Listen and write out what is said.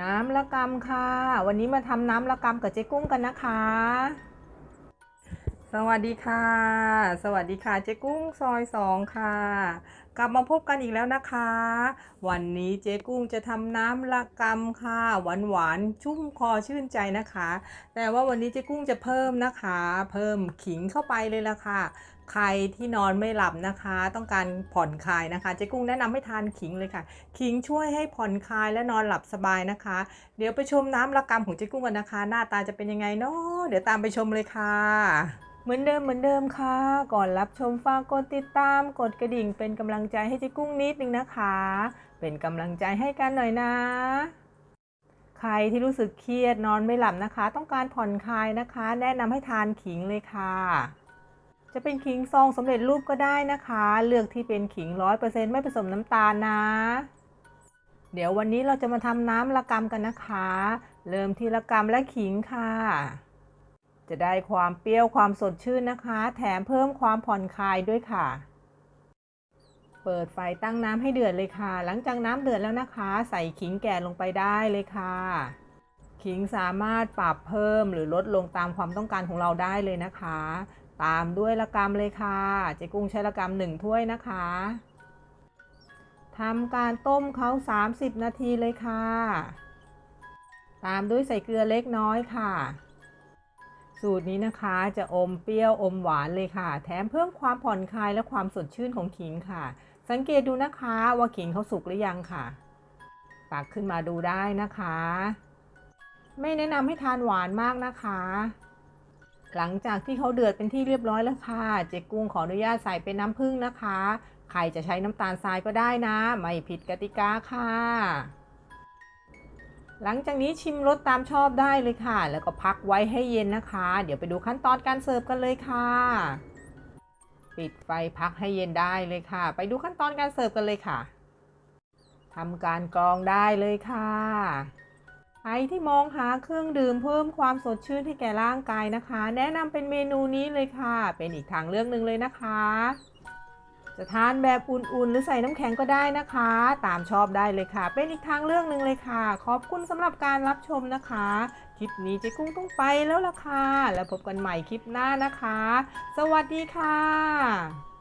น้ำละกำค่ะ วันนี้มาทำน้ำละกำกับเจ๊กุ้งกันนะคะ สวัสดีค่ะ สวัสดีค่ะเจ๊กุ้งซอยสองค่ะ กลับมาพบกันอีกแล้วนะคะ วันนี้เจ๊กุ้งจะทำน้ำละกำค่ะ หวานหวานชุ่มคอชื่นใจนะคะ แต่ว่าวันนี้เจ๊กุ้งจะเพิ่มนะคะ เพิ่มขิงเข้าไปเลยละค่ะใครที่นอนไม่หลับนะคะ ต้องการผ่อนคลายนะคะเจ๊กุ้งแนะนำให้ทานขิงเลยค่ะ ขิงช่วยให้ผ่อนคลายและนอนหลับสบายนะคะ เดี๋ยวไปชมน้ำละกำของเจ๊กุ้งกันนะคะ หน้าตาจะเป็นยังไงเนาะเดี๋ยวตามไปชมเลยค่ะ เหมือนเดิมเหมือนเดิมค่ะ ก่อนรับชมฝากกดติดตามกดกระดิ่ง เป็นกำลังใจให้เจ๊กุ้งนิดนึงนะคะ เป็นกำลังใจให้กันหน่อยนะใครที่รู้สึกเครียดนอนไม่หลับนะคะ ต้องการผ่อนคลายนะคะ แนะนำให้ทานขิงเลยค่ะ จะเป็นขิงซองสำเร็จรูปก็ได้นะคะ เลือกที่เป็นขิงร้อยเปอร์เซ็นต์ไม่ผสมน้ำตาลนะ เดี๋ยววันนี้เราจะมาทำน้ำละกำกันนะคะ เริ่มที่ละกำและขิงค่ะ จะได้ความเปรี้ยวความสดชื่นนะคะ แถมเพิ่มความผ่อนคลายด้วยค่ะ เปิดไฟตั้งน้ำให้เดือดเลยค่ะ หลังจากน้ำเดือดแล้วนะคะ ใส่ขิงแก่ลงไปได้เลยค่ะ ขิงสามารถปรับเพิ่มหรือลดลงตามความต้องการของเราได้เลยนะคะ ตามด้วยละกำเลยค่ะเจ๊กุ้งใช้ละกำหนึ่งถ้วยนะคะทำการต้มเขา 30 นาทีเลยค่ะ ตามด้วยใส่เกลือเล็กน้อยค่ะ สูตรนี้นะคะจะอมเปรี้ยวอมหวานเลยค่ะ แถมเพิ่มความผ่อนคลายและความสดชื่นของขิงค่ะ สังเกตดูนะคะว่าขิงเขาสุกหรือยังค่ะ ตักขึ้นมาดูได้นะคะ ไม่แนะนำให้ทานหวานมากนะคะ หลังจากที่เขาเดือดเป็นที่เรียบร้อยแล้วค่ะ เจ๊กุ้งขออนุญาตใส่เป็นน้ำผึ้งนะคะ ใครจะใช้น้ำตาลทรายก็ได้นะ ไม่ผิดกติกาค่ะ หลังจากนี้ชิมรสตามชอบได้เลยค่ะ แล้วก็พักไว้ให้เย็นนะคะ เดี๋ยวไปดูขั้นตอนการเสิร์ฟกันเลยค่ะ ปิดไฟพักให้เย็นได้เลยค่ะ ไปดูขั้นตอนการเสิร์ฟกันเลยค่ะทำการกรองได้เลยค่ะ ใครที่มองหาเครื่องดื่มเพิ่มความสดชื่นให้แก่ร่างกายนะคะ แนะนำเป็นเมนูนี้เลยค่ะ เป็นอีกทางเลือกหนึ่งเลยนะคะ จะทานแบบอุ่นๆ หรือใส่น้ำแข็งก็ได้นะคะ ตามชอบได้เลยค่ะ เป็นอีกทางเลือกหนึ่งเลยค่ะ ขอบคุณสำหรับการรับชมนะคะ คลิปนี้เจ๊กุ้งต้องไปแล้วล่ะค่ะ แล้วพบกันใหม่คลิปหน้านะคะ สวัสดีค่ะ